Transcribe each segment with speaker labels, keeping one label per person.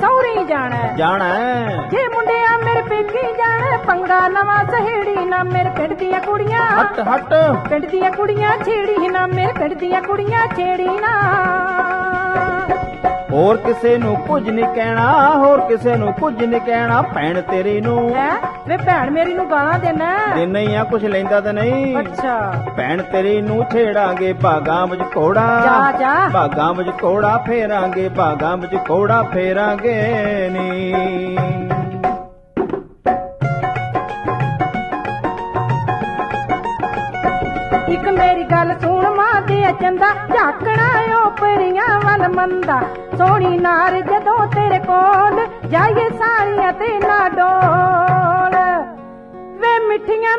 Speaker 1: Sorry ਜਾਣਾ
Speaker 2: ਜਾਣਾ। ਹੈ।
Speaker 1: ਜੇ ਮੁੰਡਿਆ ਮੇਰੇ ਪੇਕੀ ਜਾਣਾ ਪੰਗਾ ਨਵਾਂ ਸਹੇੜੀ ਨਾ ਮੇਰੇ ਪਿੰਡ ਦੀਆਂ ਕੁੜੀਆਂ।
Speaker 2: ਹਟ ਹਟ।
Speaker 1: ਪਿੰਡ ਦੀਆਂ ਕੁੜੀਆਂ ਛੇੜੀ ਨਾ ਮੇਰੇ ਪਿੰਡ ਦੀਆਂ ਕੁੜੀਆਂ ਛੇੜੀ ਨਾ।
Speaker 2: ਹੋਰ ਕਿਸੇ ਨੂੰ ਕੁਝ ਨਹੀਂ ਕਹਿਣਾ ਹੋਰ ਕਿਸੇ ਨੂੰ ਕੁਝ ਨਹੀਂ ਕਹਿਣਾ ਭੈਣ ਤੇਰੀ ਨੂੰ।
Speaker 1: ਹੈ? ਵੇ ਭੈਣ ਮੇਰੀ ਨੂੰ ਗਾਲਾਂ ਦੇਣਾ।
Speaker 2: ਦੇ ਨਹੀਂ ਆ ਕੁਝ ਲੈਂਦਾ ਤਾਂ ਨਹੀਂ।
Speaker 1: ਅੱਛਾ।
Speaker 2: ਭੈਣ ਤੇਰੀ ਨੂੰ ਛੇੜਾਂਗੇ ਬਾਗਾਂ ਵਿੱਚ ਘੋੜਾ।
Speaker 1: ਜਾ, ਜਾ।
Speaker 2: ਬਾਗਾਂ ਵਿੱਚ ਘੋੜਾ ਫੇਰਾਂਗੇ ਬਾਗਾਂ ਵਿੱਚ ਘੋੜਾ ਫੇਰਾਂਗੇ ਨੀ।
Speaker 1: ਇੱਕ ਮੇਰੀ ਗੱਲ ਸੁਣ ਮਾਂ ਦੇ ਚੰਦਾ ਝਾਕਣਾ ਓ ਪਰੀਆਂ ਵੱਲ ਮੰਦਾ। ਸੋਹਣੀ ਨਾਰ ਜਦੋਂ ਤੇਰੇ ਕੋਲ ਜਾਈਏ ਸਾਰੀਆਂ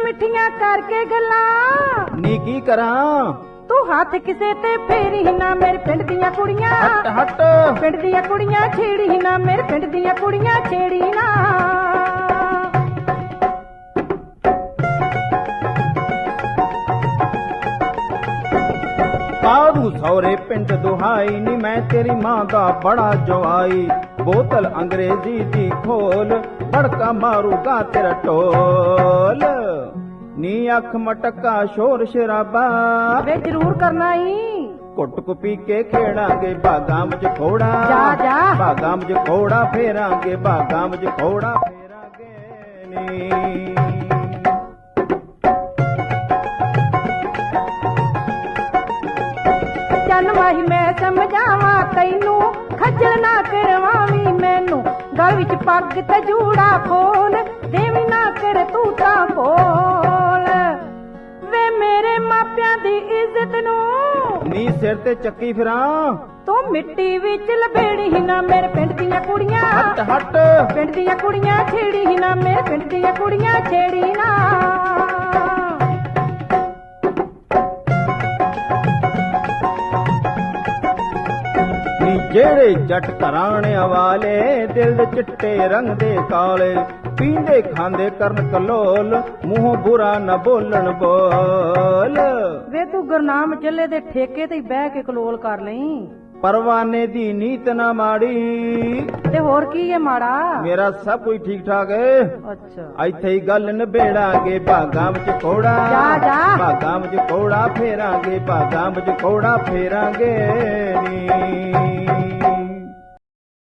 Speaker 1: ਮਿੱਠੀਆਂ ਕਰਕੇ ਗੱਲਾਂ।
Speaker 2: ਨੀ ਕੀ ਕਰਾਂ?
Speaker 1: ਤੂੰ ਹੱਥ ਕਿਸੇ ਤੇ ਫੇਰੀ ਨਾ ਮੇਰੇ ਪਿੰਡ ਦੀਆਂ ਕੁੜੀਆਂ।
Speaker 2: ਹਟ ਹਟ।
Speaker 1: ਪਿੰਡ ਦੀਆਂ ਕੁੜੀਆਂ ਛੇੜੀ ਨਾ ਮੇਰੇ ਪਿੰਡ ਦੀਆਂ ਕੁੜੀਆਂ ਛੇੜੀ ਨਾ।
Speaker 2: ਕਾਹੂ ਸੌਰੇ ਪਿੰਡ ਦੁਹਾਈ ਨੀ ਮੈਂ ਤੇਰੀ ਮਾਂ ਦਾ ਬੜਾ ਜਵਾਈ। ਬੋਤਲ ਅੰਗਰੇਜ਼ੀ ਦੀ ਖੋਲ ਬੜਕਾ ਮਾਰੂਗਾ ਤੇਰਾ ਟੋਲ ਨੀ ਅੱਖ ਮਟਕਾ ਸ਼ੋਰ ਸ਼ਰਾਬਾ।
Speaker 1: ਵੇ ਜ਼ਰੂਰ ਕਰਨਾ ਈ।
Speaker 2: ਕੁੱਟ ਕੁ ਪੀ ਕੇ ਖੇੜਾਂਗੇ ਬਾਗਾਂ ਵਿੱਚ ਘੋੜਾ।
Speaker 1: ਜਾ, ਜਾ।
Speaker 2: ਬਾਗਾਂ ਵਿੱਚ ਘੋੜਾ ਫੇਰਾਂਗੇ ਬਾਗਾਂ ਵਿੱਚ ਘੋੜਾ ਫੇਰਾਂਗੇ ਨੀ।
Speaker 1: ਚੱਲ ਮਾਹੀ ਮੈਂ ਸਮਝਾਵਾਂ ਤੈਨੂੰ ਖੱਜਲ ਨਾ ਕਰਵਾਵੀਂ ਮੈਨੂੰ। ਗਲ ਵਿੱਚ ਪੱਗ ਤੇ ਜੂੜਾ ਖੋਲ ਦੇਵੀ ਨਾ ਕਰ ਤੂੰ ਤਾਂ ਕੋਲ ਵੇ ਮੇਰੇ ਮਾਪਿਆਂ ਦੀ ਇੱਜ਼ਤ ਨੂੰ
Speaker 2: ਨੀ ਸਿਰ ਤੇ ਚੱਕੀ ਫਿਰਾਂ।
Speaker 1: ਤੂੰ ਮਿੱਟੀ ਵਿੱਚ ਲਬੇੜੀ ਨਾ ਮੇਰੇ ਪਿੰਡ ਦੀਆਂ ਕੁੜੀਆਂ।
Speaker 2: ਹਟ ਹਟ।
Speaker 1: ਪਿੰਡ ਦੀਆਂ ਕੁੜੀਆਂ ਛੇੜੀ ਨਾ ਮੇਰੇ ਪਿੰਡ ਦੀਆਂ ਕੁੜੀਆਂ ਛੇੜੀ ਨਾ।
Speaker 2: ਨੀ ਜਿਹੜੇ ਜੱਟ ਘਰਾਣਿਆਂ ਵਾਲੇ ਦਿਲ ਦੇ ਚਿੱਟੇ ਰੰਗ ਦੇ ਕਾਲੇ, ਪੀਂਦੇ ਖਾਂਦੇ ਕਰਨ ਕਲੋਲ, ਮੂੰਹ ਬੁਰਾ ਨਾ ਬੋਲਣ ਬੋਲ।
Speaker 1: ਵੇ ਤੂੰ ਗੁਰਨਾਮ ਚੱਲੇ ਦੇ ਠੇਕੇ ਤੇ ਬਹਿ ਕੇ ਕਲੋਲ ਕਰ ਲਈ।
Speaker 2: ਪਰਵਾਨੇ ਦੀ ਨੀਤ ਨਾ ਮਾੜੀ।
Speaker 1: ਤੇ ਹੋਰ ਕੀ ਹੈ ਮਾੜਾ?
Speaker 2: ਮੇਰਾ ਸਭ ਕੁਝ ਠੀਕ ਠਾਕ ਹੈ
Speaker 1: ਅੱਛਾ।
Speaker 2: ਇੱਥੇ ਹੀ ਗੱਲ ਨਿਬੇੜਾਂਗੇ ਬਾਗਾਂ ਵਿੱਚ ਘੋੜਾ।
Speaker 1: ਜਾ, ਜਾ।
Speaker 2: ਬਾਗਾਂ ਵਿੱਚ ਘੋੜਾ ਫੇਰਾਂਗੇ ਬਾਗਾਂ ਵਿੱਚ ਘੋੜਾ ਫੇਰਾਂਗੇ ਨੀ।